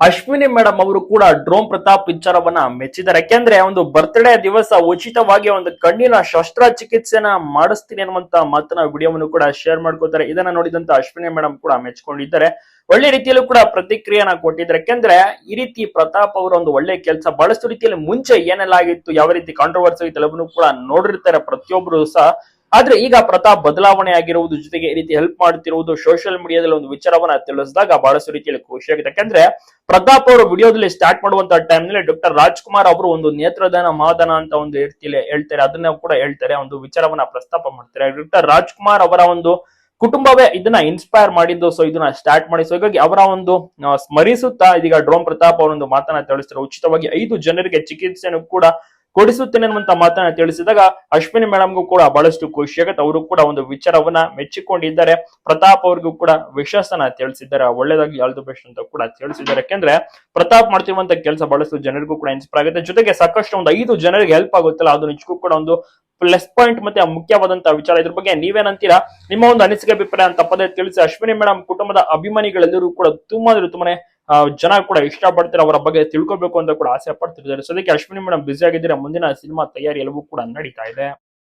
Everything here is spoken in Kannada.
ಅಶ್ವಿನಿ ಮೇಡಮ್ ಅವರು ಕೂಡ ಡ್ರೋನ್ ಪ್ರತಾಪ್ ವಿಚಾರವನ್ನ ಮೆಚ್ಚಿದ್ದಾರೆ. ಯಾಕೆಂದ್ರೆ ಒಂದು ಬರ್ತ್ಡೇ ದಿವಸ ಉಚಿತವಾಗಿ ಒಂದು ಕಣ್ಣಿನ ಶಸ್ತ್ರ ಚಿಕಿತ್ಸೆನ ಮಾಡಿಸ್ತೀನಿ ಅನ್ನುವಂತ ಮಾತನ್ನ ವಿಡಿಯೋವನ್ನು ಕೂಡ ಶೇರ್ ಮಾಡ್ಕೋತಾರೆ. ಇದನ್ನ ನೋಡಿದಂತ ಅಶ್ವಿನಿ ಮೇಡಮ್ ಕೂಡ ಮೆಚ್ಕೊಂಡಿದ್ದಾರೆ. ಒಳ್ಳೆ ರೀತಿಯಲ್ಲೂ ಕೂಡ ಪ್ರತಿಕ್ರಿಯೆನ ಕೊಟ್ಟಿದ್ದಾರೆ. ಯಾಕೆಂದ್ರೆ ಈ ರೀತಿ ಪ್ರತಾಪ್ ಅವರು ಒಂದು ಒಳ್ಳೆ ಕೆಲಸ ಬಹಳಷ್ಟು ರೀತಿಯಲ್ಲಿ ಮುಂಚೆ ಏನೆಲ್ಲ ಆಗಿತ್ತು, ಯಾವ ರೀತಿ ಕಾಂಟ್ರವರ್ಸಿ ಆಗಿತ್ತು ಕೂಡ ನೋಡಿರ್ತಾರೆ ಪ್ರತಿಯೊಬ್ಬರು ಸಹ. ಆದ್ರೆ ಈಗ ಪ್ರತಾಪ್ ಬದಲಾವಣೆ ಆಗಿರುವುದು ಜೊತೆಗೆ ಈ ರೀತಿ ಹೆಲ್ಪ್ ಮಾಡ್ತಿರುವುದು ಸೋಷಿಯಲ್ ಮೀಡಿಯಾದಲ್ಲಿ ಒಂದು ವಿಚಾರವನ್ನ ತಿಳಿಸಿದಾಗ ಬಹಳಷ್ಟು ರೀತಿಯಲ್ಲಿ ಖುಷಿಯಾಗಿದೆ ಯಾಕಂದ್ರೆ ಪ್ರತಾಪ್ ಅವರು ವಿಡಿಯೋದಲ್ಲಿ ಸ್ಟಾರ್ಟ್ ಮಾಡುವಂತ ಟೈಮ್ನಲ್ಲಿ ಡಾಕ್ಟರ್ ರಾಜ್ಕುಮಾರ್ ಅವರು ಒಂದು ನೇತ್ರದಾನ ಮಾದನ ಅಂತ ಒಂದು ರೀತಿಯಲ್ಲಿ ಹೇಳ್ತಾರೆ. ಅದನ್ನ ಕೂಡ ಹೇಳ್ತಾರೆ. ಒಂದು ವಿಚಾರವನ್ನ ಪ್ರಸ್ತಾಪ ಮಾಡ್ತಾರೆ. ಡಾಕ್ಟರ್ ರಾಜ್ಕುಮಾರ್ ಅವರ ಒಂದು ಕುಟುಂಬವೇ ಇದನ್ನ ಇನ್ಸ್ಪೈರ್ ಮಾಡಿದ್ದು. ಸೊ ಇದನ್ನ ಸ್ಟಾರ್ಟ್ ಮಾಡಿ. ಸೊ ಹೀಗಾಗಿ ಅವರ ಒಂದು ಸ್ಮರಿಸುತ್ತಾ ಇದೀಗ ಡ್ರೋನ್ ಪ್ರತಾಪ್ ಅವರೊಂದು ಮಾತನ್ನ ತಿಳಿಸ್ತಾರೆ. ಉಚಿತವಾಗಿ ಐದು ಜನರಿಗೆ ಚಿಕಿತ್ಸೆಯನ್ನು ಕೂಡ ಕೊಡಿಸುತ್ತೇನೆ ಅನ್ನುವಂತ ಮಾತನ್ನ ತಿಳಿಸಿದಾಗ ಅಶ್ವಿನಿ ಮೇಡಮ್ಗೂ ಕೂಡ ಬಹಳಷ್ಟು ಖುಷಿಯಾಗುತ್ತೆ ಅವರು ಕೂಡ ಒಂದು ವಿಚಾರವನ್ನ ಮೆಚ್ಚಿಕೊಂಡಿದ್ದಾರೆ. ಪ್ರತಾಪ್ ಅವ್ರಿಗೂ ಕೂಡ ವಿಶ್ವಾಸನ ತಿಳಿಸಿದ್ದಾರೆ. ಒಳ್ಳೇದಾಗಿ ಆಲ್ ಬೆಸ್ಟ್ ಅಂತ ಕೂಡ ತಿಳಿಸಿದ್ದಾರೆ. ಯಾಕೆಂದ್ರೆ ಪ್ರತಾಪ್ ಮಾಡ್ತಿರುವಂತ ಕೆಲಸ ಬಹಳಷ್ಟು ಜನರಿಗೂ ಕೂಡ ಇನ್ಸ್ಪೈರ್ ಆಗುತ್ತೆ. ಜೊತೆಗೆ ಸಾಕಷ್ಟು ಒಂದು ಐದು ಜನರಿಗೆ ಹೆಲ್ಪ್ ಆಗುತ್ತಲ್ಲ, ಅದು ನಿಜಕ್ಕೂ ಕೂಡ ಒಂದು ಪ್ಲಸ್ ಪಾಯಿಂಟ್ ಮತ್ತೆ ಮುಖ್ಯವಾದಂತಹ ವಿಚಾರ. ಇದ್ರ ಬಗ್ಗೆ ನೀವೇನಂತೀರಾ? ನಿಮ್ಮ ಒಂದು ಅನಿಸಿಕೆ, ಅಭಿಪ್ರಾಯ ಅಂತ ಪದೇ ತಿಳಿಸಿ ಅಶ್ವಿನಿ ಮೇಡಮ್ ಕುಟುಂಬದ ಅಭಿಮಾನಿಗಳೆಲ್ಲರೂ ಕೂಡ ತುಂಬಾ ತುಂಬಾನೇ ಜನ ಕೂಡ ಇಷ್ಟಪಡ್ತಾರೆ ಅವರ ಬಗ್ಗೆ ತಿಳ್ಕೊಬೇಕು ಅಂತ ಕೂಡ ಆಸೆ ಪಡ್ತಿದ್ದಾರೆ. ಸದ್ಯಕ್ಕೆ ಅಶ್ವಿನಿ ಮೇಡಮ್ ಬ್ಯುಸಿ ಆಗಿದ್ದೀರಾ? ಮುಂದಿನ ಸಿನಿಮಾ ತಯಾರಿ ಎಲ್ಲವೂ ಕೂಡ ನಡೀತಾ ಇದೆ.